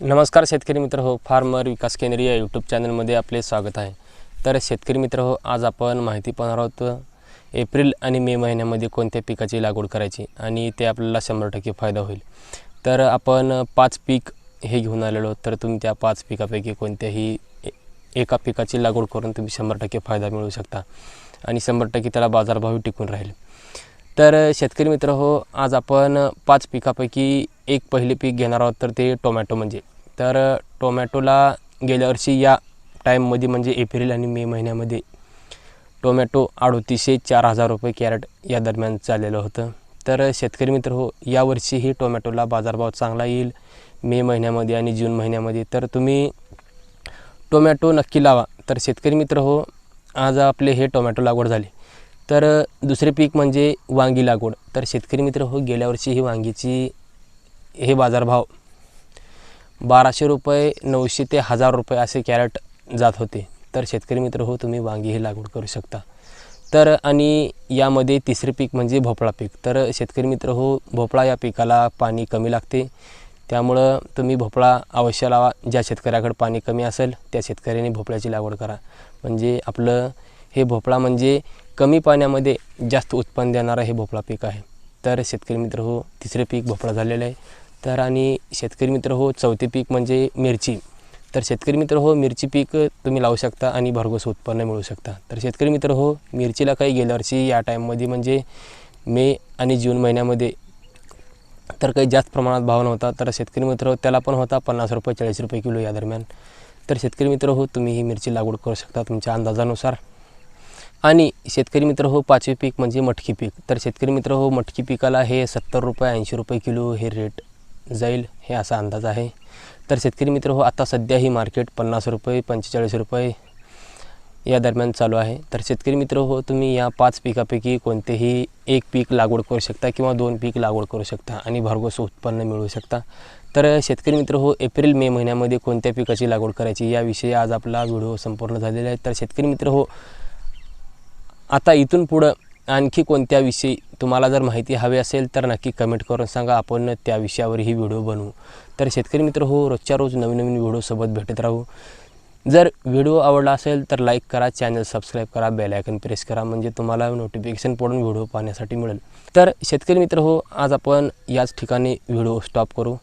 नमस्कार शेतकरी मित्र हो फार्मर विकास केंद्र या यूट्यूब चॅनलमध्ये आपले स्वागत आहे. तर शेतकरी मित्र हो आज आपण माहिती पाहणार आहोत एप्रिल आणि मे महिन्यामध्ये कोणत्या पिकाची लागवड करायची आणि ते आपल्याला शंभर टक्के फायदा होईल. तर आपण पाच पीक हे घेऊन आलेलो तर तुम्ही त्या पाच पिकापैकी कोणत्याही ए- एका पिकाची लागवड करून तुम्ही शंभर टक्के फायदा मिळवू शकता आणि शंभर टक्के त्याला बाजारभावही टिकून राहील. तर शेतकरी मित्र हो आज आपण पाच पिकापैकी एक पहिले पीक घेणार आहोत तर ते टोमॅटो म्हणजे. तर टोमॅटोला गेल्या वर्षी या टाईममध्ये म्हणजे एप्रिल आणि मे महिन्यामध्ये टोमॅटो अडोतीसशे चार हजार रुपये कॅरेट या दरम्यान चाललेलं होतं. तर शेतकरी मित्र हो यावर्षीही टोमॅटोला बाजारभाव चांगला येईल मे महिन्यामध्ये आणि जून महिन्यामध्ये. तर तुम्ही टोमॅटो नक्की लावा. तर शेतकरी मित्र हो आज आपले हे टोमॅटो लागवड झाली. तर दुसरे पीक म्हणजे वांगी लागवड. तर शेतकरी मित्र हो गेल्या वर्षी ही वांगीची हे बाजारभाव बाराशे रुपये नऊशे ते हजार रुपये असे कॅरेट जात होते. तर शेतकरी मित्र हो तुम्ही वांगी ही लागवड करू शकता. तर आणि यामध्ये तिसरे पीक म्हणजे भोपळा पीक. तर शेतकरी मित्र हो भोपळा या पिकाला पाणी कमी लागते. त्यामुळं तुम्ही भोपळा अवश्य लावा. ज्या शेतकऱ्याकडे पाणी कमी असेल त्या शेतकऱ्याने भोपळ्याची लागवड करा. म्हणजे आपलं हे भोपळा म्हणजे कमी पाण्यामध्ये जास्त उत्पन्न देणारं हे भोपळा पीक आहे. तर शेतकरी मित्र हो तिसरे पीक भोपळा झालेलं आहे. तर आणि शेतकरी मित्र हो चौथे पीक म्हणजे मिरची. तर शेतकरी मित्र हो मिरची पीक तुम्ही लावू शकता आणि भरघोस उत्पन्न मिळू शकता. तर शेतकरी मित्र हो मिरचीला काही गेल्या वर्षी या टाईममध्ये म्हणजे मे आणि जून महिन्यामध्ये तर काही जास्त प्रमाणात भाव नव्हता. तर शेतकरी मित्र हो त्याला पण होता पन्नास रुपये चाळीस रुपये किलो या दरम्यान. तर शेतकरी मित्र हो तुम्ही ही मिरची लागवड करू शकता तुमच्या अंदाजानुसार. आणि शेतकरी मित्र हो पाचवे पीक म्हणजे मटकी पीक. तर शेतकरी मित्र हो मटकी पिकाला हे सत्तर रुपये ऐंशी रुपये किलो हे रेट जाईल हे असा अंदाज आहे. तर शेतकरी मित्र हो आता सध्या ही मार्केट पन्नास रुपये पंचेचाळीस रुपये या दरम्यान चालू आहे. तर शेतकरी मित्र हो तुम्ही या पाच पिकापैकी कोणतेही एक पीक लागवड करू शकता किंवा दोन पीक लागवड करू शकता आणि भरघोस उत्पन्न मिळवू शकता. तर शेतकरी मित्र हो एप्रिल मे महिन्यामध्ये कोणत्या पिकाची लागवड करायची याविषयी आज आपला व्हिडिओ संपूर्ण झालेला आहे. तर शेतकरी मित्र हो आता इथून पुढं आणखी कोणत्या विषयी तुम्हाला जर माहिती हवी असेल तर नक्की कमेंट करून सांगा. आपण त्या विषयावरही व्हिडिओ बनवू. तर शेतकरी मित्र हो रोजच्या रोज नवीन नवीन व्हिडिओसोबत भेटत राहू. जर व्हिडिओ आवडला असेल तर लाईक करा चॅनल सबस्क्राईब करा बेल आयकन प्रेस करा म्हणजे तुम्हाला नोटिफिकेशन पडून व्हिडिओ पाहण्यासाठी मिळेल. तर शेतकरी मित्र हो आज आपण याच ठिकाणी व्हिडिओ स्टॉप करू.